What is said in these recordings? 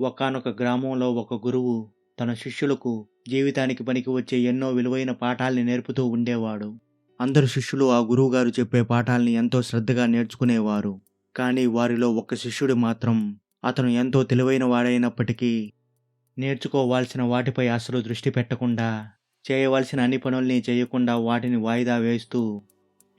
ఒకానొక గ్రామంలో ఒక గురువు తన శిష్యులకు జీవితానికి పనికి వచ్చే ఎన్నో విలువైన పాఠాల్ని నేర్పుతూ ఉండేవాడు. అందరు శిష్యులు ఆ గురువుగారు చెప్పే పాఠాల్ని ఎంతో శ్రద్ధగా నేర్చుకునేవారు. కానీ వారిలో ఒక శిష్యుడు మాత్రం అతను ఎంతో తెలివైన వాడైనప్పటికీ నేర్చుకోవాల్సిన వాటిపై అసలు దృష్టి పెట్టకుండా చేయవలసిన అన్ని పనుల్ని చేయకుండా వాటిని వాయిదా వేస్తూ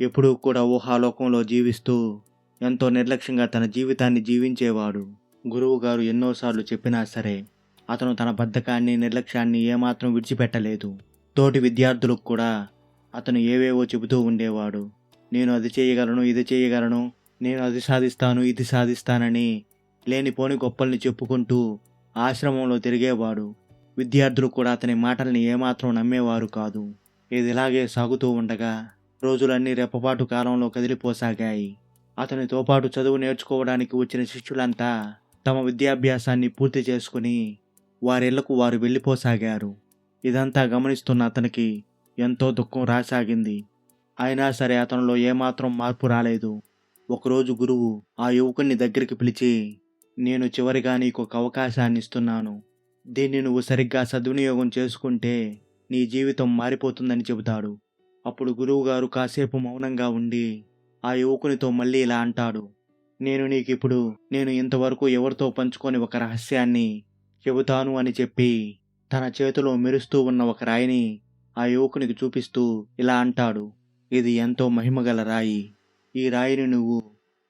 ఎప్పుడూ కూడా ఊహాలోకంలో జీవిస్తూ ఎంతో నిర్లక్ష్యంగా తన జీవితాన్ని జీవించేవాడు. గురువుగారు ఎన్నోసార్లు చెప్పినా సరే అతను తన బద్ధకాన్ని నిర్లక్ష్యాన్ని ఏమాత్రం విడిచిపెట్టలేదు. తోటి విద్యార్థులకు కూడా అతను ఏవేవో చెబుతూ ఉండేవాడు. నేను అది చేయగలను ఇది చేయగలను నేను అది సాధిస్తాను ఇది సాధిస్తానని లేనిపోని గొప్పల్ని చెప్పుకుంటూ ఆశ్రమంలో తిరిగేవాడు. విద్యార్థులు కూడా అతని మాటల్ని ఏమాత్రం నమ్మేవారు కాదు. ఇది ఇలాగే సాగుతూ ఉండగా రోజులన్నీ రెప్పపాటు కాలంలో కదిలిపోసాగాయి. అతనితో పాటు చదువు నేర్చుకోవడానికి వచ్చిన శిష్యులంతా తమ విద్యాభ్యాసాన్ని పూర్తి చేసుకుని వారిళ్ళకు వారు వెళ్ళిపోసాగారు. ఇదంతా గమనిస్తున్న అతనికి ఎంతో దుఃఖం రాసాగింది. అయినా సరే అతనిలో ఏమాత్రం మార్పు రాలేదు. ఒకరోజు గురువు ఆ యువకుని దగ్గరికి పిలిచి నేను చివరిగా నీకు ఒక అవకాశాన్ని ఇస్తున్నాను. దీన్ని నువ్వు సరిగ్గా సద్వినియోగం చేసుకుంటే నీ జీవితం మారిపోతుందని చెబుతాడు. అప్పుడు గురువుగారు కాసేపు మౌనంగా ఉండి ఆ యువకునితో మళ్ళీ ఇలా అంటాడు. నేను నీకు ఇప్పుడు నేను ఇంతవరకు ఎవరితో పంచుకొని ఒక రహస్యాన్ని చెబుతాను అని చెప్పి తన చేతిలో మెరుస్తూ ఉన్న ఒక రాయిని ఆ యువకునికి చూపిస్తూ ఇలా అంటాడు. ఇది ఎంతో మహిమగల రాయి. ఈ రాయిని నువ్వు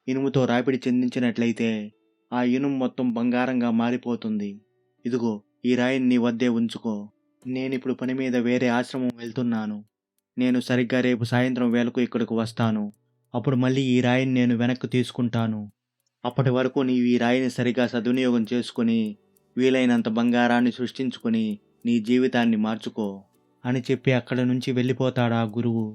ఇనుముతో రాపిడి చెందించినట్లయితే ఆ ఇనుము మొత్తం బంగారంగా మారిపోతుంది. ఇదిగో ఈ రాయిని నీ వద్దే ఉంచుకో. నేనిప్పుడు పని మీద వేరే ఆశ్రమం వెళ్తున్నాను. నేను సరిగ్గా రేపు సాయంత్రం వేళకు ఇక్కడికి వస్తాను. అప్పుడు మళ్ళీ ఈ రాయిని నేను వెనక్కి తీసుకుంటాను. అప్పటి వరకు నీవు ఈ రాయిని సరిగా సద్వినియోగం చేసుకుని వీలైనంత బంగారాన్ని సృష్టించుకొని నీ జీవితాన్ని మార్చుకో అని చెప్పి అక్కడ నుంచి వెళ్ళిపోతాడు ఆ గురువు.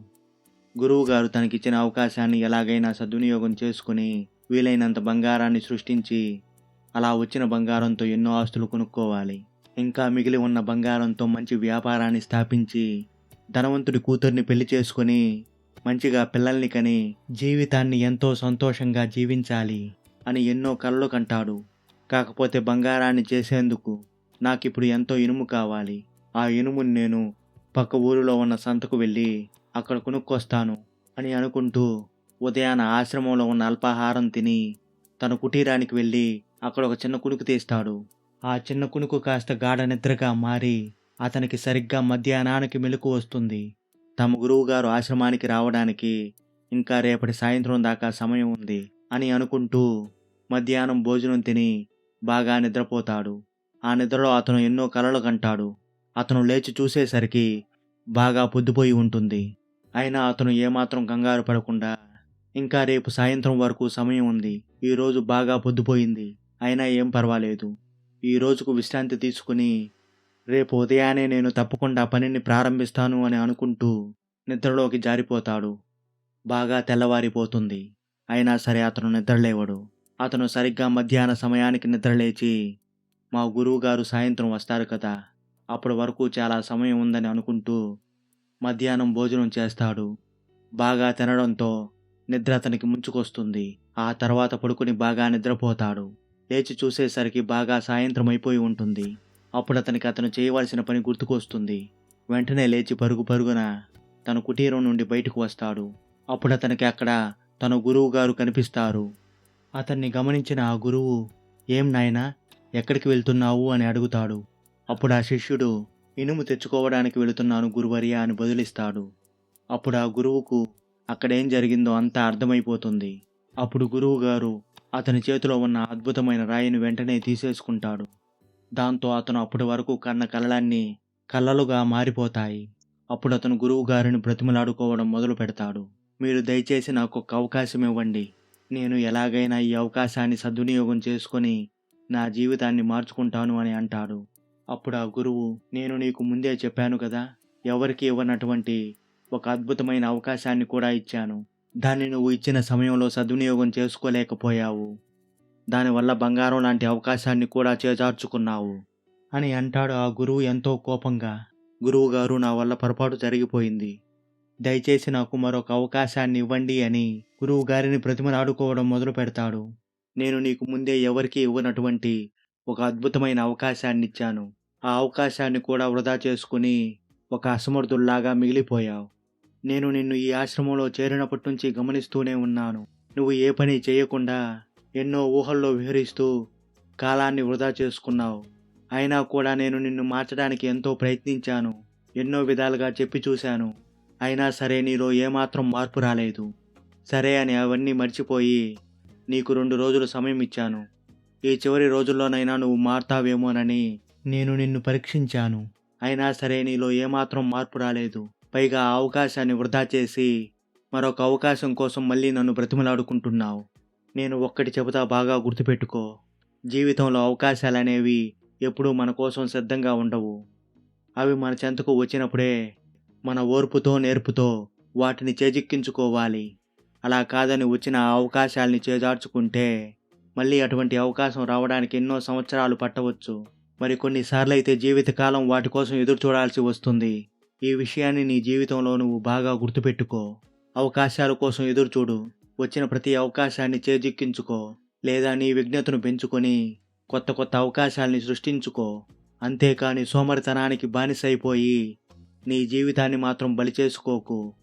గురువుగారు తనకిచ్చిన అవకాశాన్ని ఎలాగైనా సద్వినియోగం చేసుకుని వీలైనంత బంగారాన్ని సృష్టించి అలా వచ్చిన బంగారంతో ఎన్నో ఆస్తులు కొనుక్కోవాలి. ఇంకా మిగిలి ఉన్న బంగారంతో మంచి వ్యాపారాన్ని స్థాపించి ధనవంతుడి కూతుర్ని పెళ్ళి చేసుకుని మంచిగా పిల్లల్ని కని జీవితాన్ని ఎంతో సంతోషంగా జీవించాలి అని ఎన్నో కలలు కంటాడు. కాకపోతే బంగారాన్ని చేసేందుకు నాకిప్పుడు ఎంతో ఇనుము కావాలి. ఆ ఇనుముని నేను పక్క ఊరిలో ఉన్న సంతకు వెళ్ళి అక్కడ కొనుక్కొస్తాను అని అనుకుంటూ ఉదయాన ఆశ్రమంలో ఉన్న అల్పాహారం తిని తన కుటీరానికి వెళ్ళి అక్కడ ఒక చిన్న కునుకు తీస్తాడు. ఆ చిన్న కునుకు కాస్త గాఢ నిద్రగా మారి అతనికి సరిగ్గా మధ్యాహ్నానికి మెలకు వస్తుంది. తమ గురువుగారు ఆశ్రమానికి రావడానికి ఇంకా రేపటి సాయంత్రం దాకా సమయం ఉంది అని అనుకుంటూ మధ్యాహ్నం భోజనం తిని బాగా నిద్రపోతాడు. ఆ నిద్రలో అతను ఎన్నో కలలు కంటాడు. అతను లేచి చూసేసరికి బాగా పొద్దుపోయి ఉంటుంది. అయినా అతను ఏమాత్రం కంగారు పడకుండా ఇంకా రేపు సాయంత్రం వరకు సమయం ఉంది. ఈరోజు బాగా పొద్దుపోయింది. అయినా ఏం పర్వాలేదు. ఈ రోజుకు విశ్రాంతి తీసుకుని రేపు ఉదయాన్నే నేను తప్పకుండా పనిని ప్రారంభిస్తాను అని అనుకుంటూ నిద్రలోకి జారిపోతాడు. బాగా తెల్లవారిపోతుంది. అయినా సరే అతను నిద్రలేవడు. అతను సరిగ్గా మధ్యాహ్న సమయానికి నిద్రలేచి మా గురువుగారు సాయంత్రం వస్తారు కదా అప్పటి వరకు చాలా సమయం ఉందని అనుకుంటూ మధ్యాహ్నం భోజనం చేస్తాడు. బాగా తినడంతో నిద్ర అతనికి ముంచుకొస్తుంది. ఆ తర్వాత పడుకుని బాగా నిద్రపోతాడు. లేచి చూసేసరికి బాగా సాయంత్రం అయిపోయి ఉంటుంది. అప్పుడు అతనికి అతను చేయవలసిన పని గుర్తుకొస్తుంది. వెంటనే లేచి పరుగు పరుగున తన కుటీరం నుండి బయటకు వస్తాడు. అప్పుడు అతనికి అక్కడ తన గురువు గారు కనిపిస్తారు. అతన్ని గమనించిన ఆ గురువు ఏం నాయనా ఎక్కడికి వెళ్తున్నావు? అని అడుగుతాడు. అప్పుడు ఆ శిష్యుడు ఇనుము తెచ్చుకోవడానికి వెళుతున్నాను గురువర్య అని బదులిస్తాడు. అప్పుడు ఆ గురువుకు అక్కడేం జరిగిందో అంతా అర్థమైపోతుంది. అప్పుడు గురువు గారు అతని చేతిలో ఉన్న అద్భుతమైన రాయిని వెంటనే తీసేసుకుంటాడు. దాంతో అతను అప్పటి వరకు కన్న కలలన్నీ కళ్ళలుగా మారిపోతాయి. అప్పుడు అతను గురువు గారిని బ్రతిమలాడుకోవడం మొదలు పెడతాడు. మీరు దయచేసి నాకు ఒక అవకాశం ఇవ్వండి. నేను ఎలాగైనా ఈ అవకాశాన్ని సద్వినియోగం చేసుకొని నా జీవితాన్ని మార్చుకుంటాను అని అంటాడు. అప్పుడు ఆ గురువు నేను నీకు ముందే చెప్పాను కదా ఎవరికి ఇవ్వనటువంటి ఒక అద్భుతమైన అవకాశాన్ని కూడా ఇచ్చాను. దాన్ని నువ్వు ఇచ్చిన సమయంలో సద్వినియోగం చేసుకోలేకపోయావు. దానివల్ల బంగారం లాంటి అవకాశాన్ని కూడా చేజార్చుకున్నావు. అని అంటాడు ఆ గురువు ఎంతో కోపంగా. గురువుగారు నా వల్ల పొరపాటు జరిగిపోయింది. దయచేసి నాకు మరొక అవకాశాన్ని ఇవ్వండి అని గురువు గారిని ప్రతిమలాడుకోవడం మొదలు పెడతాడు. నేను నీకు ముందే ఎవరికీ ఇవ్వనటువంటి ఒక అద్భుతమైన అవకాశాన్ని ఇచ్చాను. ఆ అవకాశాన్ని కూడా వృధా చేసుకుని ఒక అసమర్థుల్లాగా మిగిలిపోయావు. నేను నిన్ను ఈ ఆశ్రమంలో చేరినప్పటి నుంచి గమనిస్తూనే ఉన్నాను. నువ్వు ఏ పని చేయకుండా ఎన్నో ఊహల్లో విహరిస్తూ కాలాన్ని వృధా చేసుకున్నావు. అయినా కూడా నేను నిన్ను మార్చడానికి ఎంతో ప్రయత్నించాను. ఎన్నో విధాలుగా చెప్పి చూశాను. అయినా సరే నీలో ఏమాత్రం మార్పు రాలేదు. సరే అని అవన్నీ మర్చిపోయి నీకు రెండు రోజులు సమయం ఇచ్చాను. ఈ చివరి రోజుల్లోనైనా నువ్వు మారుతావేమోనని నేను నిన్ను పరీక్షించాను. అయినా సరే నీలో ఏమాత్రం మార్పు రాలేదు. పైగా ఆ అవకాశాన్ని వృధా చేసి మరొక అవకాశం కోసం మళ్ళీ నన్ను బ్రతిమలాడుకుంటున్నావు. నేను ఒక్కటి చెబుతా బాగా గుర్తుపెట్టుకో. జీవితంలో అవకాశాలు అనేవి ఎప్పుడూ మన కోసం సిద్ధంగా ఉండవు. అవి మన చెంతకు వచ్చినప్పుడే మన ఓర్పుతో నేర్పుతో వాటిని చేజిక్కించుకోవాలి. అలా కాదని వచ్చిన ఆ అవకాశాల్ని చేజార్చుకుంటే మళ్ళీ అటువంటి అవకాశం రావడానికి ఎన్నో సంవత్సరాలు పట్టవచ్చు. మరి కొన్నిసార్లు అయితే జీవితకాలం వాటి కోసం ఎదురు చూడాల్సి వస్తుంది. ఈ విషయాన్ని నీ జీవితంలో నువ్వు బాగా గుర్తుపెట్టుకో. అవకాశాల కోసం ఎదురు చూడు. వచ్చిన ప్రతి అవకాశాన్ని చేజిక్కించుకో లేదా నీ విజ్ఞతను పెంచుకొని కొత్త కొత్త అవకాశాల్ని సృష్టించుకో. అంతేకాని సోమరితనానికి బానిసైపోయి నీ జీవితాన్ని మాత్రం బలి చేసుకోకు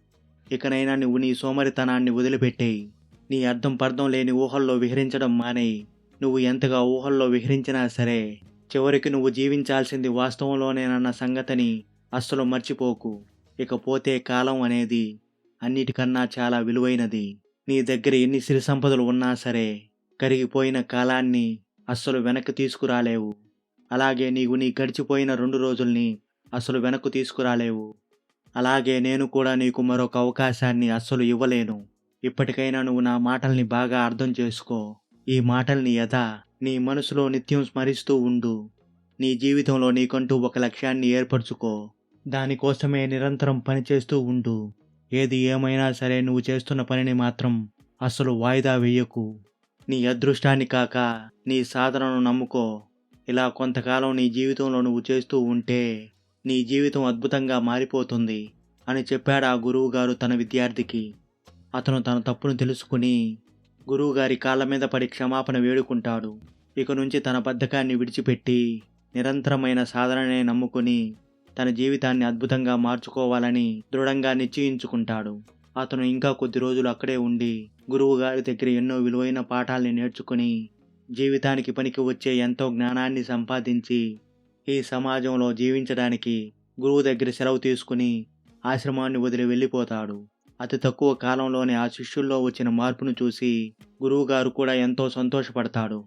ఇకనైనా నువ్వు నీ సోమరితనాన్ని వదిలిపెట్టేయి నీ అర్థం పర్థం లేని ఊహల్లో విహరించడం మానేయి నువ్వు ఎంతగా ఊహల్లో విహరించినా సరే చివరికి నువ్వు జీవించాల్సింది వాస్తవంలోనేనన్న సంగతిని అస్సలు మర్చిపోకు. ఇకపోతే కాలం అనేది అన్నిటికన్నా చాలా విలువైనది. నీ దగ్గర ఎన్ని సిరి సంపదలు ఉన్నా సరే కరిగిపోయిన కాలాన్ని అస్సలు వెనక్కి తీసుకురాలేవు. అలాగే నీవు నీ గడిచిపోయిన రెండు రోజుల్ని అసలు వెనక్కు తీసుకురాలేవు. అలాగే నేను కూడా నీకు మరొక అవకాశాన్ని అస్సలు ఇవ్వలేను. ఇప్పటికైనా నువ్వు నా మాటల్ని బాగా అర్థం చేసుకో. ఈ మాటల్ని యథా నీ మనసులో నిత్యం స్మరిస్తూ ఉండు. నీ జీవితంలో నీకంటూ ఒక లక్ష్యాన్ని ఏర్పరచుకో. దానికోసమే నిరంతరం పనిచేస్తూ ఉండు. ఏది ఏమైనా సరే నువ్వు చేస్తున్న పనిని మాత్రం అస్సలు వాయిదా వేయకు. నీ అదృష్టాన్ని కాక నీ సాధనను నమ్ముకో. ఇలా కొంతకాలం నీ జీవితంలో నువ్వు చేస్తూ ఉంటే నీ జీవితం అద్భుతంగా మారిపోతుంది అని చెప్పాడు ఆ గురువుగారు తన విద్యార్థికి. అతను తన తప్పును తెలుసుకుని గురువుగారి కాళ్ళ మీద పడి క్షమాపణ వేడుకుంటాడు. ఇక నుంచి తన బద్ధకాన్ని విడిచిపెట్టి నిరంతరమైన సాధననే నమ్ముకుని తన జీవితాన్ని అద్భుతంగా మార్చుకోవాలని దృఢంగా నిశ్చయించుకుంటాడు. అతను ఇంకా కొద్ది రోజులు అక్కడే ఉండి గురువు గారి దగ్గర ఎన్నో విలువైన పాఠాల్ని నేర్చుకుని జీవితానికి పనికి వచ్చే ఎంతో జ్ఞానాన్ని సంపాదించి ఈ సమాజంలో జీవించడానికి గురువు దగ్గర సెలవు తీసుకుని ఆశ్రమాన్ని వదిలి వెళ్ళిపోతాడు. అతి తక్కువ కాలంలోనే ఆ శిష్యుల్లో వచ్చిన మార్పును చూసి గురువుగారు కూడా ఎంతో సంతోషపడతాడు.